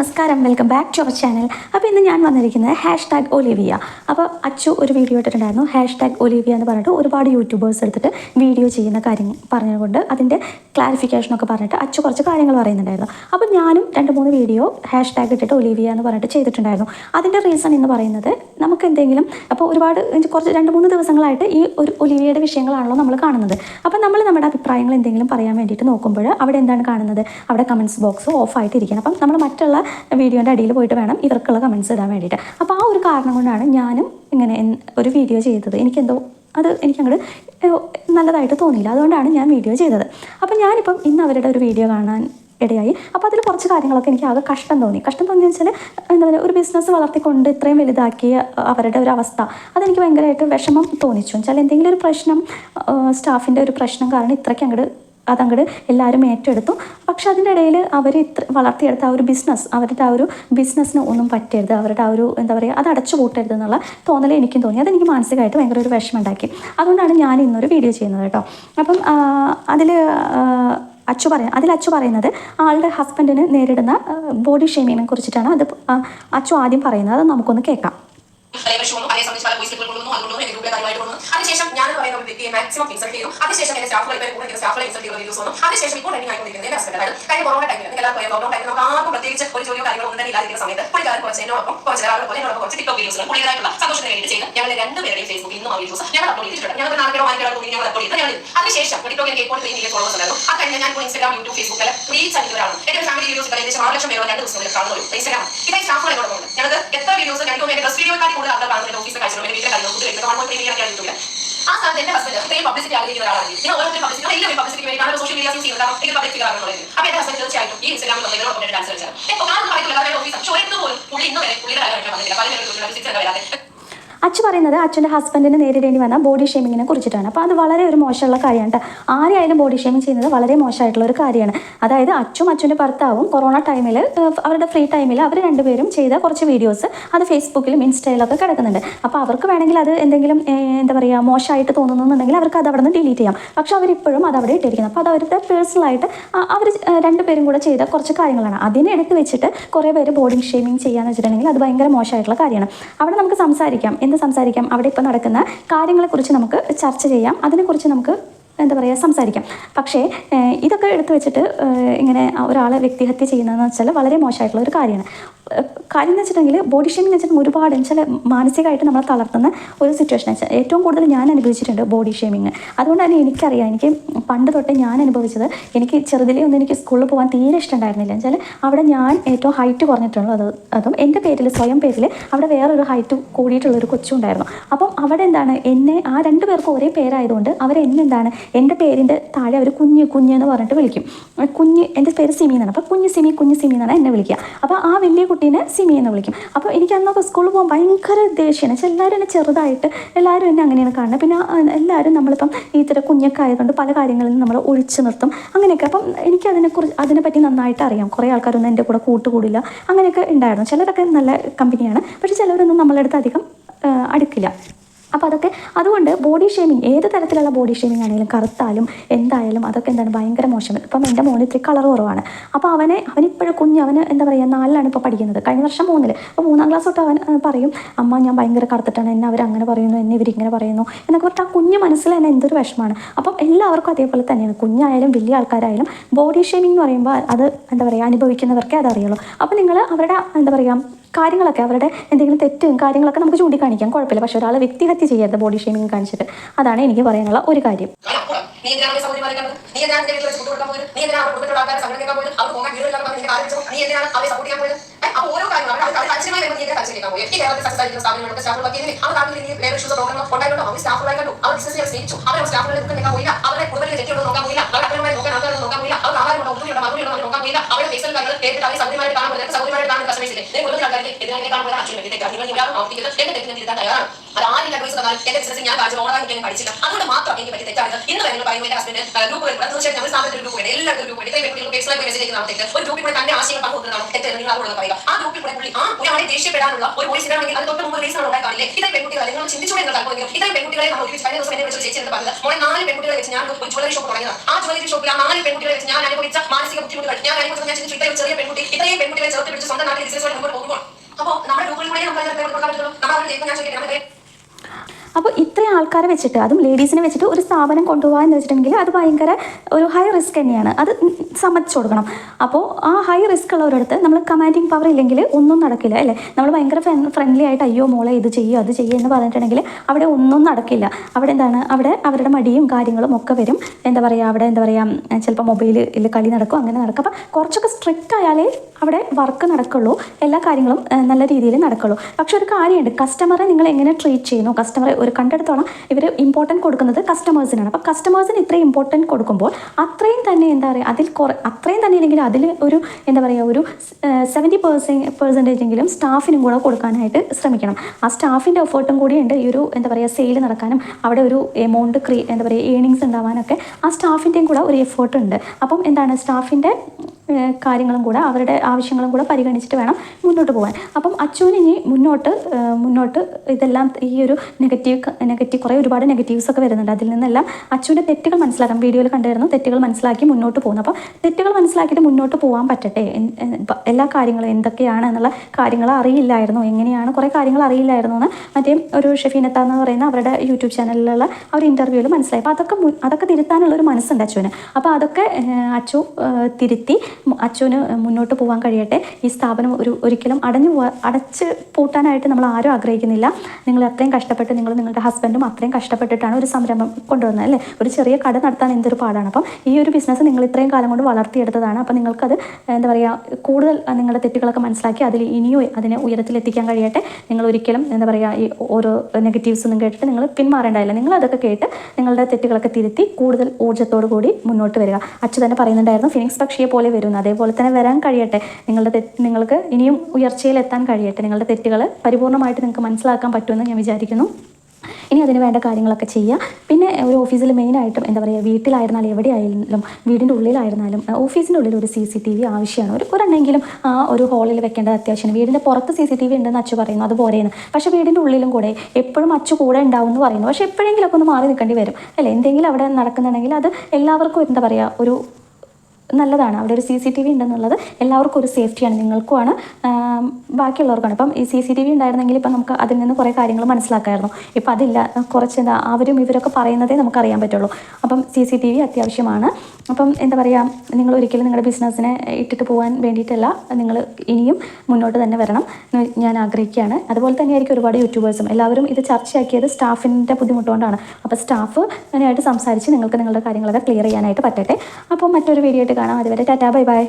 നമസ്കാരം welcome back to our channel അപ്പോൾ ഇന്ന് ഞാൻ വന്നിരിക്കുന്നത് ഹാഷ് ടാഗ് ഒലിവിയ അപ്പോൾ അച്ചു ഒരു വീഡിയോ ഇട്ടിട്ടുണ്ടായിരുന്നു. ഹാഷ് ടാഗ് ഒലിവിയ എന്ന് പറഞ്ഞിട്ട് ഒരുപാട് യൂട്യൂബേഴ്സ് എടുത്തിട്ട് വീഡിയോ ചെയ്യുന്ന കാര്യം പറഞ്ഞുകൊണ്ട് അതിന്റെ ക്ലാരിഫിക്കേഷനൊക്കെ പറഞ്ഞിട്ട് അച്ചു കുറച്ച് കാര്യങ്ങൾ പറയുന്നുണ്ടായിരുന്നു. അപ്പോൾ ഞാനും രണ്ട് മൂന്ന് വീഡിയോ ഹാഷ് ടാഗ് ഇട്ടിട്ട് ഒലിവിയ എന്ന് പറഞ്ഞിട്ട് ചെയ്തിട്ടുണ്ടായിരുന്നു. അതിന്റെ റീസൺ എന്ന് പറയുന്നത് നമുക്ക് എന്തെങ്കിലും അപ്പോൾ ഒരുപാട് കുറച്ച് രണ്ട് മൂന്ന് ദിവസങ്ങളായിട്ട് ഈ ഒരു ഒലിവിയയുടെ വിഷയങ്ങളാണല്ലോ നമ്മൾ കാണുന്നത്. അപ്പോൾ നമ്മൾ നമ്മുടെ അഭിപ്രായങ്ങൾ എന്തെങ്കിലും പറയാൻ വേണ്ടിയിട്ട് നോക്കുമ്പോൾ അവിടെ എന്താണ് കാണുന്നത്? അവിടെ കമൻസ് ബോക്സ് ഓഫ് ആയിട്ടിരിക്കണം അപ്പം നമ്മൾ മറ്റുള്ള വീഡിയോന്റെ അടിയിൽ പോയിട്ട് വേണം ഇവർക്കുള്ള കമൻസ് ഇടാൻ വേണ്ടിയിട്ട്. അപ്പോൾ ആ ഒരു കാരണം കൊണ്ടാണ് ഞാനും ഇങ്ങനെ ഒരു വീഡിയോ ചെയ്തത്. എനിക്കെന്തോ അത് എനിക്കങ്ങോട്ട് നല്ലതായിട്ട് തോന്നിയില്ല. അതുകൊണ്ടാണ് ഞാൻ വീഡിയോ ചെയ്തത്. അപ്പം ഞാനിപ്പം ഇന്ന് അവരുടെ ഒരു വീഡിയോ കാണാൻ ഇടയായി. അപ്പോൾ അതിൽ കുറച്ച് കാര്യങ്ങളൊക്കെ എനിക്ക് ആകെ കഷ്ടം തോന്നി. കഷ്ടം തോന്നിയെന്ന് വെച്ചാൽ എന്താ പറയുക ഒരു ബിസിനസ് വളർത്തിക്കൊണ്ട് ഇത്രയും വലുതാക്കിയ അവരുടെ ഒരു അവസ്ഥ. അതെനിക്ക് ഭയങ്കരമായിട്ട് വിഷമം തോന്നിച്ചു. വെച്ചാൽ എന്തെങ്കിലും ഒരു പ്രശ്നം സ്റ്റാഫിന്റെ ഒരു പ്രശ്നം കാരണം ഇത്രയ്ക്ക് അങ്ങോട്ട് അതങ്ങോട്ട് എല്ലാവരും ഏറ്റെടുത്തു. പക്ഷെ അതിന്റെ ഇടയിൽ അവർ ഇത്ര വളർത്തിയെടുത്ത ആ ഒരു ബിസിനസ് അവരുടെ ആ ഒരു ബിസിനസ്സിന് ഒന്നും പറ്റരുത്. അവരുടെ ആ ഒരു എന്താ പറയുക അത് അടച്ചു പൂട്ടരുത് എന്നുള്ള തോന്നൽ എനിക്കും തോന്നി. അതെനിക്ക് മാനസികമായിട്ട് ഭയങ്കര ഒരു വിഷമം ഉണ്ടാക്കി അതുകൊണ്ടാണ് ഞാൻ ഇന്നൊരു വീഡിയോ ചെയ്യുന്നത് കേട്ടോ. അപ്പം അതിൽ അച്ചു പറയ അതിൽ അച്ചു പറയുന്നത് ആളുടെ ഹസ്ബൻഡിന് നേരിടുന്ന ബോഡി ഷെയിമിനെ കുറിച്ചിട്ടാണ്. അത് അച്ചു ആദ്യം പറയുന്നത്. അത് നമുക്കൊന്ന് കേൾക്കാം. അതിനുശേഷം ഞാൻ പറയുന്ന വ്യക്തിയെ മാക്സിമം ഇൻസൾട്ട് ചെയ്തു. അതിനുശേഷം എന്റെ സ്റ്റാഫുകൾ ഇവരെ കൂടെ വീഡിയോസ് വന്നു അതിനുശേഷം ഇപ്പോൾ എനിക്ക് ആയിക്കൊണ്ടിരിക്കുന്നത് എന്റെ ഹസ്ബൻഡ് അതായത് കഴിഞ്ഞ കൊറോണ ടൈമിൽ നിങ്ങൾക്ക് എല്ലാവർക്കും ലോക്ക്ഡൌൺ ടൈമിൽ നമുക്ക് ആർക്കും പ്രത്യേകിച്ച് ഒരു ജോലിയോ കാര്യങ്ങളോ ഒന്നും തന്നെ ഇല്ലാതിരിക്കുന്ന സമയത്ത് പുള്ളിക്കാരൻ കുറച്ച് എന്നോടൊപ്പം കുറച്ച് ആളുകൾ പോലെ എന്നോടൊപ്പം കുറച്ച് ടിക്ടോക്ക് വീഡിയോസ് പുള്ളിയതായിട്ടുള്ള സന്തോഷത്തിന് വേണ്ടി ചെയ്ത് ഞങ്ങൾ രണ്ടുപേരുടെയും ഫേസ്ബുക്കിൽ ഇന്നും ആ വീഡിയോസ് ഞങ്ങൾ അപ്ലോഡ് ചെയ്തിട്ടുണ്ട് ഞങ്ങൾക്ക് നാല് വാങ്ങിക്കാൻ കൂടി ഞങ്ങൾ അപ്ലോഡ് ചെയ്ത് ഞങ്ങൾ അതിനുശേഷം ടിക്ടോക്ക് എനിക്ക് ഇപ്പോൾ ത്രീ മില്യൺ ഫോളോവേഴ്സ് ഉണ്ടായിരുന്നു അത് കഴിഞ്ഞാൽ ഞാൻ ഇൻസ്റ്റാഗ്രാം യൂട്യൂബ് ഫേസ്ബുക്കിൽ റീച്ച് ആയിരിക്കുന്നവരാണ് എന്റെ ഫാമിലി വീഡിയോസ് ഏകദേശം ആറ് ലക്ഷം പേരോ രണ്ട് ദിവസങ്ങളിൽ കാണുന്നു ഇൻസ്റ്റാഗ്രാം ഇതായി ഉണ്ട് ഞങ്ങൾക്ക് എത്ര വീഡിയോസ് ഞങ്ങൾക്ക് എന്റെ ഡ്രസ് വീഡിയോക്കാർ കൂടുതൽ ആൾക്കാർ കാണുന്നത് ഓഫീസിൽ എന്റെ വീട്ടിലെ കാര്യങ്ങൾ കൂടുതൽ കാണുമ്പോൾ പോയിന്റ് ത്രീ യൂട്യൂബിൽ ആ സ്ഥാനത്ത് എന്റെ ഹസ്ബൻഡ് ഇത്രയും പബ്ലിസിറ്റി ആഗ്രഹിക്കുന്ന ഒരാളാണ്. ഞാൻ എല്ലാവരും പബ്ലിസിറ്റി വേണ്ടി കാരണം സോഷ്യൽ മീഡിയ യൂസ് ചെയ്യുന്നത് എനിക്ക് പബ്ലിക് ആണെന്നുള്ളത് അപ്പൊ എന്റെ ഹസ്ബൻഡ് തീർച്ചയായിട്ടും ഈ ഇൻസ്റ്റാഗ്രാമിൽ വന്നതിനോട് ഡാൻസ് കളിച്ചത് ഞാൻ പറയില്ല അവരുടെ ഓഫീസ് ഒരെണ്ണം പോലും പുള്ളി ഇന്ന് വരെ പുള്ളിയുടെ കാര്യമായിട്ട് വന്നില്ല പല പേരും സിക്സ് വരാതെ. അച്ചു പറയുന്നത് അച്ഛന്റെ ഹസ്ബൻഡിന് നേരിടേണ്ടി വന്ന ബോഡി ഷേമിങ്ങിനെ കുറിച്ചിട്ടാണ്. അപ്പോൾ അത് വളരെ ഒരു മോശമുള്ള കാര്യമാണ് കേട്ടോ ആരെയായാലും ബോഡി ഷേമിങ് ചെയ്യുന്നത് വളരെ മോശമായിട്ടുള്ള ഒരു കാര്യമാണ്. അതായത് അച്ചും അച്ഛന്റെ ഭർത്താവും കൊറോണ ടൈമിൽ അവരുടെ ഫ്രീ ടൈമിൽ അവർ രണ്ടുപേരും ചെയ്ത കുറച്ച് വീഡിയോസ് അത് ഫേസ്ബുക്കിലും ഇൻസ്റ്റയിലൊക്കെ കിടക്കുന്നുണ്ട്. അപ്പോൾ അവർക്ക് വേണമെങ്കിൽ അത് എന്തെങ്കിലും എന്താ പറയുക മോശമായിട്ട് തോന്നുന്നുണ്ടെങ്കിൽ അവർക്ക് അത് അവിടെ നിന്ന് ഡിലീറ്റ് ചെയ്യാം. പക്ഷെ അവരിപ്പോഴും അത് അവിടെ ഇട്ടിരിക്കുന്നത് അപ്പോൾ അത് അവരുടെ പേഴ്സണലായിട്ട് അവർ രണ്ടുപേരും കൂടെ ചെയ്ത കുറച്ച് കാര്യങ്ങളാണ്. അതിനെ എടുത്ത് വെച്ചിട്ട് കുറേ പേര് ബോഡി ഷേമിങ് ചെയ്യാന്ന് വെച്ചിട്ടുണ്ടെങ്കിൽ അത് ഭയങ്കര മോശമായിട്ടുള്ള കാര്യമാണ്. അവിടെ നമുക്ക് സംസാരിക്കാം. എന്ത് സംസാരിക്കാം? അവിടെ ഇപ്പോൾ നടക്കുന്ന കാര്യങ്ങളെക്കുറിച്ച് നമുക്ക് ചർച്ച ചെയ്യാം. അതിനെക്കുറിച്ച് നമുക്ക് എന്താ പറയുക സംസാരിക്കാം. പക്ഷേ ഇതൊക്കെ എടുത്തു വെച്ചിട്ട് ഇങ്ങനെ ഒരാളെ വ്യക്തിഹത്യ ചെയ്യുന്നതെന്ന് വെച്ചാൽ വളരെ മോശമായിട്ടുള്ള ഒരു കാര്യമാണ്. കാര്യം എന്ന് വെച്ചിട്ടുണ്ടെങ്കിൽ ബോഡി ഷേമിംഗ് വെച്ചാൽ ഒരുപാട് വെച്ചാൽ മാനസികമായിട്ട് നമ്മളെ തളർത്തുന്ന ഒരു സിറ്റുവേഷൻ വെച്ചാൽ ഏറ്റവും കൂടുതൽ ഞാൻ അനുഭവിച്ചിട്ടുണ്ട് ബോഡി ഷേമിങ് അതുകൊണ്ട് തന്നെ എനിക്കറിയാം എനിക്ക് പണ്ട് തൊട്ടേ ഞാൻ അനുഭവിച്ചത് എനിക്ക് ചെറുതിലേ ഒന്നും എനിക്ക് സ്കൂളിൽ പോകാൻ തീരെ ഇഷ്ടമുണ്ടായിരുന്നില്ല. വെച്ചാൽ അവിടെ ഞാൻ ഏറ്റവും ഹൈറ്റ് കുറഞ്ഞിട്ടുള്ളൂ അത് എന്റെ പേരിൽ സ്വയം പേരിൽ അവിടെ വേറൊരു ഹൈറ്റ് കൂടിയിട്ടുള്ള ഒരു കൊച്ചുണ്ടായിരുന്നു അപ്പം അവിടെ എന്താണ് എന്നെ ആ രണ്ട് പേർക്കും ഒരേ പേരായതുകൊണ്ട് അവർ എന്താണ് എന്റെ പേരിന്റെ താഴെ അവർ കുഞ്ഞ് കുഞ്ഞ് എന്ന് പറഞ്ഞിട്ട് വിളിക്കും. കുഞ്ഞ് എന്റെ പേര് സിമി എന്നാണ്. അപ്പോൾ കുഞ്ഞ് സിമി കുഞ്ഞ് സിമി എന്നാണ് എന്നെ വിളിക്കുക. അപ്പോൾ ആ വലിയ കുട്ടീനെ സിമി എന്ന് വിളിക്കും. അപ്പോൾ എനിക്ക് അന്നൊക്കെ സ്കൂളിൽ പോകാൻ ഭയങ്കര ദേഷ്യമാണ് വെച്ചാൽ എല്ലാവരും എന്നെ ചെറുതായിട്ട് എല്ലാവരും എന്നെ അങ്ങനെയാണ് കാണുന്നത് പിന്നെ എല്ലാവരും നമ്മളിപ്പം ഇത്തരം കുഞ്ഞൊക്കെ ആയതുകൊണ്ട് പല കാര്യങ്ങളിൽ നമ്മൾ ഒഴിച്ചു നിർത്തും. അങ്ങനെയൊക്കെ. അപ്പം എനിക്ക് അതിനെക്കുറിച്ച് അതിനെപ്പറ്റി നന്നായിട്ട് അറിയാം. കുറേ ആൾക്കാരൊന്നും എന്റെ കൂടെ കൂട്ടുകൂടില്ല. അങ്ങനെയൊക്കെ ഉണ്ടായിരുന്നു. ചിലരൊക്കെ നല്ല കമ്പനിയാണ് പക്ഷെ ചിലവരൊന്നും നമ്മളെടുത്ത് അധികം അടുക്കില്ല. അപ്പോൾ അതൊക്കെ അതുകൊണ്ട് ബോഡി ഷേമിങ് ഏത് തരത്തിലുള്ള ബോഡി ഷേമിങ് ആണെങ്കിലും കറുത്താലും എന്തായാലും അതൊക്കെ എന്താണ് ഭയങ്കര മോശം. ഇപ്പം എന്റെ മോന് ഇത്തിരി കളർ കുറവാണ്. അപ്പോൾ അവനെ അവനിപ്പോഴും കുഞ്ഞ് അവന് എന്താ പറയുക നാലിലാണ് ഇപ്പോൾ പഠിക്കുന്നത്. കഴിഞ്ഞ വർഷം മൂന്നിൽ അപ്പോൾ മൂന്നാം ക്ലാസ് തൊട്ട് അവൻ പറയും അമ്മ ഞാൻ ഭയങ്കര കറുത്തിട്ടാണ്. എന്നെ അവർ അങ്ങനെ പറയുന്നു എന്നെ ഇവരിങ്ങനെ പറയുന്നു. എന്നൊക്കെ പറഞ്ഞിട്ട് ആ കുഞ്ഞ് മനസ്സിൽ തന്നെ എന്തൊരു വിഷമമാണ് അപ്പം എല്ലാവർക്കും അതേപോലെ തന്നെയാണ്. കുഞ്ഞായാലും വലിയ ആൾക്കാരായാലും ബോഡി ഷേമിംഗ് എന്ന് പറയുമ്പോൾ അത് എന്താ പറയുക അനുഭവിക്കുന്നവർക്കേ അതറിയുള്ളൂ. അപ്പോൾ നിങ്ങൾ അവരുടെ എന്താ പറയുക കാര്യങ്ങളൊക്കെ അവരുടെ എന്തെങ്കിലും തെറ്റും കാര്യങ്ങളൊക്കെ നമുക്ക് ചൂണ്ടിക്കാണിക്കാം. കുഴപ്പമില്ല. പക്ഷെ ഒരാൾ വ്യക്തിഹത്യ ചെയ്യരുത് ബോഡി ഷെയിമിംഗ് കാണിച്ചിട്ട്. അതാണ് എനിക്ക് പറയാനുള്ള ഒരു കാര്യം. ഓരോ കാര്യങ്ങളും അവർ അവർ താല്പര്യമായി വരുമ്പോൾ നീ എന്റെ താല്പര്യം കേൾക്കാൻ പോയി? ഈ കേരളത്തിൽ സക്സസ് സ്ഥാപനങ്ങളൊക്കെ സ്റ്റാഫുകളൊക്കെ ഇനി അവർ നാട്ടിൽ നീ വേറെ ഇഷ്യൂസ് പ്രോഗ്രാം ഉണ്ടായിട്ടുണ്ടോ അവർ സ്റ്റാഫുകളായി കണ്ടു. അവർ ബിസിനസ് സ്നേഹിച്ചു. അവർ സ്റ്റാഫുകളെ ദുഃഖം കേൾക്കാൻ പോയില്ല. അവരുടെ കുടുംബത്തിലെ നോക്കാൻ പോയില്ല. അവർ അക്രമമായി നോക്കാൻ ആൾക്കാരെ നോക്കാൻ പോയില്ല. അവർ ആഹാരം മറുപടിയുള്ള അവർ നോക്കാൻ പോയില്ല അവരുടെ എക്സൽ കാര്യങ്ങൾ കേട്ടിട്ട് അവരെ സൗകര്യമായിട്ട് കാണാൻ പറ്റില്ല കാണുന്ന കുടുംബത്തിലെ ആൾക്കാർക്ക് എതിരായി പറ്റില്ല അച്ഛനെ തെറ്റാണ് നിങ്ങൾ ആവർത്തിക്കുന്നത് എന്റെ തെറ്റിനെ തിരുത്താൻ തയ്യാറാണ്. അത് ആരും അഡ്വൈസ് തന്നാലും എന്റെ ബിസിനസ് ഞാൻ കാണിച്ചു ഓണറാൻ എനിക്ക് പഠിച്ചില്ല. അതുകൊണ്ട് മാത്രം എനിക്ക് പറ്റി തെറ്റാണ്. ഇന്ന് വരെ നിങ്ങൾ പറയുന്നു എന്റെ ഹസ്ബൻഡ് ഗ്രൂപ്പുകൾ തീർച്ചയായും നമ്മൾ സ്ഥാപനത്തിൽ ഗ്രൂപ്പ് എല്ലാവർക്കും ഗ്രൂപ്പ് ഇത്രയും പെൺകുട്ടികൾ പേഴ്സണൽ മെസ്സേജ് നടത്തിയിട്ട് ഒരു ഗ്രൂപ്പിൽ കൂടെ തന്റെ ആശയം പങ്കുവെക്കുന്നതാണ് തെറ്റ് നിങ്ങൾ അവരോട് പറയുക. ആ ഗ്രൂപ്പിൽ കൂടെ പുള്ളി ആ ഒരാളെ ദേഷ്യപ്പെടാനുള്ള ഒരു വോയിസ് ഇടാണെങ്കിൽ അത് തൊട്ട് മുമ്പ് റീസൺ ഉണ്ടായി കാണില്ലേ? ഇത്രയും പെൺകുട്ടികളെ നിങ്ങൾ ചിന്തിച്ചുകൂടെ എന്ന് താല്പര്യം ഇത്രയും പെൺകുട്ടികളെ നമ്മൾ ഒരുമിച്ച് കഴിഞ്ഞ ദിവസം എന്നെ ഞാൻ ഷോപ്പിൽ ആ നാല് പെൺകുട്ടികളെ വെച്ച് ഞാൻ മാനസിക ബുദ്ധിമുട്ടുകൾ ഞാൻ അനുഭവിച്ചത് ഞാൻ ചിന്തിച്ചു ഇത്രയും ചെറിയ പെൺകുട്ടി ഇത്രയും പെൺകുട്ടികളെ ചേർത്ത് പിടിച്ച് സ്വന്തം നാട്ടിൽ ബിസിനസ് മുമ്പോട്ട് പോകുമ്പോൾ അപ്പോൾ നമ്മുടെ ഗ്രൂപ്പിൽ കൂടെ നമുക്ക് അതിനെ കൊടുക്കാൻ പറ്റുള്ളൂ നമ്മൾ അവരുടെ ഞാൻ ചോദിക്കുന്നത് നമ്മുടെ അപ്പോൾ ഇത്രയും ആൾക്കാരെ വെച്ചിട്ട് അതും ലേഡീസിനെ വെച്ചിട്ട് ഒരു സ്ഥാപനം കൊണ്ടുപോകാൻ എന്ന് വെച്ചിട്ടുണ്ടെങ്കിൽ അത് ഭയങ്കര ഒരു ഹൈ റിസ്ക് തന്നെയാണ്. അത് സമ്മതിച്ചു കൊടുക്കണം. അപ്പോൾ ആ ഹൈ റിസ്ക് ഉള്ളവരടുത്ത് നമ്മൾ കമാൻഡിങ് പവർ ഇല്ലെങ്കിൽ ഒന്നും നടക്കില്ല അല്ലേ? നമ്മൾ ഭയങ്കര ഫ്രണ്ട്ലി ആയിട്ട് അയ്യോ മോളെ ഇത് ചെയ്യുക അത് ചെയ്യുക എന്ന് പറഞ്ഞിട്ടുണ്ടെങ്കിൽ അവിടെ ഒന്നും നടക്കില്ല. അവിടെ എന്താണ്? അവിടെ അവരുടെ മടിയും കാര്യങ്ങളും ഒക്കെ വരും. എന്താ പറയുക അവിടെ എന്താ പറയുക ചിലപ്പോൾ മൊബൈലിൽ കളി നടക്കും അങ്ങനെ നടക്കും. അപ്പം കുറച്ചൊക്കെ സ്ട്രിക്റ്റ് ആയാലേ അവിടെ വർക്ക് നടക്കുള്ളൂ എല്ലാ കാര്യങ്ങളും നല്ല രീതിയിൽ നടക്കുള്ളൂ. പക്ഷെ ഒരു കാര്യമുണ്ട് കസ്റ്റമറെ നിങ്ങൾ എങ്ങനെ ട്രീറ്റ് ചെയ്യുന്നു? കസ്റ്റമറെ ഒരു കണ്ടെടുത്തോളം ഇവർ ഇമ്പോർട്ടന്റ് കൊടുക്കുന്നത് കസ്റ്റമേഴ്സിനാണ് അപ്പോൾ കസ്റ്റമേഴ്സിന് ഇത്രയും ഇമ്പോർട്ടന്റ് കൊടുക്കുമ്പോൾ അത്രയും തന്നെ എന്താ പറയുക അതിൽ കുറേ അത്രയും തന്നെ ഇല്ലെങ്കിൽ അതിൽ ഒരു എന്താ പറയുക ഒരു സെവന്റി പേഴ്സെന്റ് പെർസെന്റേജ് എങ്കിലും സ്റ്റാഫിനും കൂടെ കൊടുക്കാനായിട്ട് ശ്രമിക്കണം. ആ സ്റ്റാഫിന്റെ എഫേർട്ടും കൂടിയുണ്ട് ഈ ഒരു എന്താ പറയുക സെയിൽ നടക്കാനും അവിടെ ഒരു എമൗണ്ട് ക്രീ എന്താ പറയുക ഏണിങ്സ് ഉണ്ടാവാനൊക്കെ ആ സ്റ്റാഫിന്റെയും കൂടെ ഒരു എഫേർട്ട് ഉണ്ട്. അപ്പം എന്താണ് സ്റ്റാഫിന്റെ കാര്യങ്ങളും കൂടെ അവരുടെ ആവശ്യങ്ങളും കൂടെ പരിഗണിച്ചിട്ട് വേണം മുന്നോട്ട് പോകാൻ അപ്പം അച്ചുവിന് ഇനി മുന്നോട്ട് മുന്നോട്ട് ഇതെല്ലാം ഈ ഒരു നെഗറ്റീവ് നെഗറ്റീവ് കുറേ ഒരുപാട് നെഗറ്റീവ്സ് ഒക്കെ വരുന്നുണ്ട്. അതിൽ നിന്നെല്ലാം അച്ചുവിന്റെ തെറ്റുകൾ മനസ്സിലാക്കാം വീഡിയോയിൽ കണ്ടുവരുന്നു തെറ്റുകൾ മനസ്സിലാക്കി മുന്നോട്ട് പോകുന്നു. അപ്പം തെറ്റുകൾ മനസ്സിലാക്കിയിട്ട് മുന്നോട്ട് പോകാൻ പറ്റട്ടെ? എല്ലാ കാര്യങ്ങളും എന്തൊക്കെയാണ് എന്നുള്ള കാര്യങ്ങൾ അറിയില്ലായിരുന്നു. എങ്ങനെയാണ് കുറേ കാര്യങ്ങൾ അറിയില്ലായിരുന്നു എന്ന് മറ്റേ ഒരു ഷെഫീനത്ത എന്ന് പറയുന്ന അവരുടെ യൂട്യൂബ് ചാനലിലുള്ള ആ ഒരു ഇന്റർവ്യൂവിൽ മനസ്സിലായി അപ്പോൾ അതൊക്കെ അതൊക്കെ തിരുത്താനുള്ള ഒരു മനസ്സുണ്ട് അച്ചുവിന് അപ്പോൾ അതൊക്കെ അച്ചു തിരുത്തി അച്ചുവിന് മുന്നോട്ട് പോകാൻ കഴിയട്ടെ. ഈ സ്ഥാപനം ഒരു ഒരിക്കലും അടഞ്ഞു അടച്ച് പൂട്ടാനായിട്ട് നമ്മൾ ആരും ആഗ്രഹിക്കുന്നില്ല. നിങ്ങൾ അത്രയും കഷ്ടപ്പെട്ട് നിങ്ങൾ നിങ്ങളുടെ ഹസ്ബൻഡും അത്രയും കഷ്ടപ്പെട്ടിട്ടാണ് ഒരു സംരംഭം കൊണ്ടുവന്നത് അല്ലേ? ഒരു ചെറിയ കട നടത്താൻ എന്തൊരു പാടാണ്. അപ്പം ഈ ഒരു ബിസിനസ് നിങ്ങൾ ഇത്രയും കാലം കൊണ്ട് വളർത്തിയെടുത്തതാണ്. അപ്പം നിങ്ങൾക്കത് എന്താ പറയുക കൂടുതൽ നിങ്ങളുടെ തെറ്റുകളൊക്കെ മനസ്സിലാക്കി അതിൽ ഇനിയും അതിനെ ഉയരത്തിലെത്തിക്കാൻ കഴിയട്ടെ. നിങ്ങൾ ഒരിക്കലും എന്താ പറയുക ഈ ഓരോ നെഗറ്റീവ്സ് ഒന്നും കേട്ടിട്ട് നിങ്ങൾ പിന്മാറേണ്ടതില്ല. നിങ്ങൾ അതൊക്കെ കേട്ട് നിങ്ങളുടെ തെറ്റുകളൊക്കെ തിരുത്തി കൂടുതൽ ഊർജത്തോടു കൂടി മുന്നോട്ട് വരിക. അച്ഛൻ തന്നെ പറയുന്നുണ്ടായിരുന്നു ഫിനിക്സ് പക്ഷിയെ പോലെ വരുന്നു. അതേപോലെ തന്നെ വരാൻ കഴിയട്ടെ. നിങ്ങളുടെ തെറ്റ് നിങ്ങൾക്ക് ഇനിയും ഉയർച്ചയിലെത്താൻ കഴിയട്ടെ. നിങ്ങളുടെ തെറ്റുകൾ പരിപൂർണമായിട്ട് നിങ്ങൾക്ക് മനസ്സിലാക്കാൻ പറ്റുമെന്ന് ഞാൻ വിചാരിക്കുന്നു. ഇനി അതിന് വേണ്ട കാര്യങ്ങളൊക്കെ ചെയ്യുക. പിന്നെ ഒരു ഓഫീസിൽ മെയിനായിട്ടും എന്താ പറയുക വീട്ടിലായിരുന്നാലും എവിടെയായാലും വീടിന്റെ ഉള്ളിലായിരുന്നാലും ഓഫീസിന്റെ ഉള്ളിൽ ഒരു സി സി ടി വി ആവശ്യമാണ്. ഒരു ഒരെണ്ണെങ്കിലും ആ ഒരു ഹാളിൽ വെക്കേണ്ടത് അത്യാവശ്യമാണ്. വീടിന്റെ പുറത്ത് സി സി ടി വി ഉണ്ടെന്ന് അച്ചു പറയുന്നു അത് പോരെയാണ്. പക്ഷേ വീടിന്റെ ഉള്ളിലും കൂടെ എപ്പോഴും അച്ചു കൂടെ ഉണ്ടാവും എന്ന് പറയുന്നു. പക്ഷേ എപ്പോഴെങ്കിലുമൊക്കെ ഒന്ന് മാറി നിൽക്കേണ്ടി വരും. അല്ലേ? എന്തെങ്കിലും അവിടെ നടക്കുന്നുണ്ടെങ്കിൽ അത് എല്ലാവർക്കും എന്താ പറയുക ഒരു നല്ലതാണ്. അവിടെ ഒരു സി സി ടി വി ഉണ്ടെന്നുള്ളത് എല്ലാവർക്കും ഒരു സേഫ്റ്റിയാണ് നിങ്ങൾക്കുമാണ്. ബാക്കിയുള്ളവർക്കാണ്. ഇപ്പം ഈ സി സി ടി വി ഉണ്ടായിരുന്നെങ്കിൽ ഇപ്പം നമുക്ക് അതിൽ നിന്ന് കുറേ കാര്യങ്ങൾ മനസ്സിലാക്കായിരുന്നു. ഇപ്പം അതില്ല കുറച്ച് എന്താ അവരും ഇവരൊക്കെ പറയുന്നതേ നമുക്കറിയാൻ പറ്റുള്ളൂ. അപ്പം സി സി ടി വി അത്യാവശ്യമാണ്. അപ്പം എന്താ പറയുക നിങ്ങൾ ഒരിക്കലും നിങ്ങളുടെ ബിസിനസ്സിനെ ഇട്ടിട്ട് പോകാൻ വേണ്ടിയിട്ടല്ല നിങ്ങൾ ഇനിയും മുന്നോട്ട് തന്നെ വരണം എന്ന് ഞാൻ ആഗ്രഹിക്കുകയാണ്. അതുപോലെ തന്നെയായിരിക്കും ഒരുപാട് യൂട്യൂബേഴ്സും എല്ലാവരും ഇത് ചർച്ചയാക്കിയത് സ്റ്റാഫിന്റെ ബുദ്ധിമുട്ടുകൊണ്ടാണ്. അപ്പോൾ സ്റ്റാഫ് അതിനായിട്ട് സംസാരിച്ച് നിങ്ങൾക്ക് നിങ്ങളുടെ കാര്യങ്ങളൊക്കെ ക്ലിയർ ചെയ്യാനായിട്ട് പറ്റട്ടെ. അപ്പോൾ മറ്റൊരു വീഡിയോ ആയിട്ട് കാണാം. അതുവരെ ടാറ്റാ ബൈ ബൈ.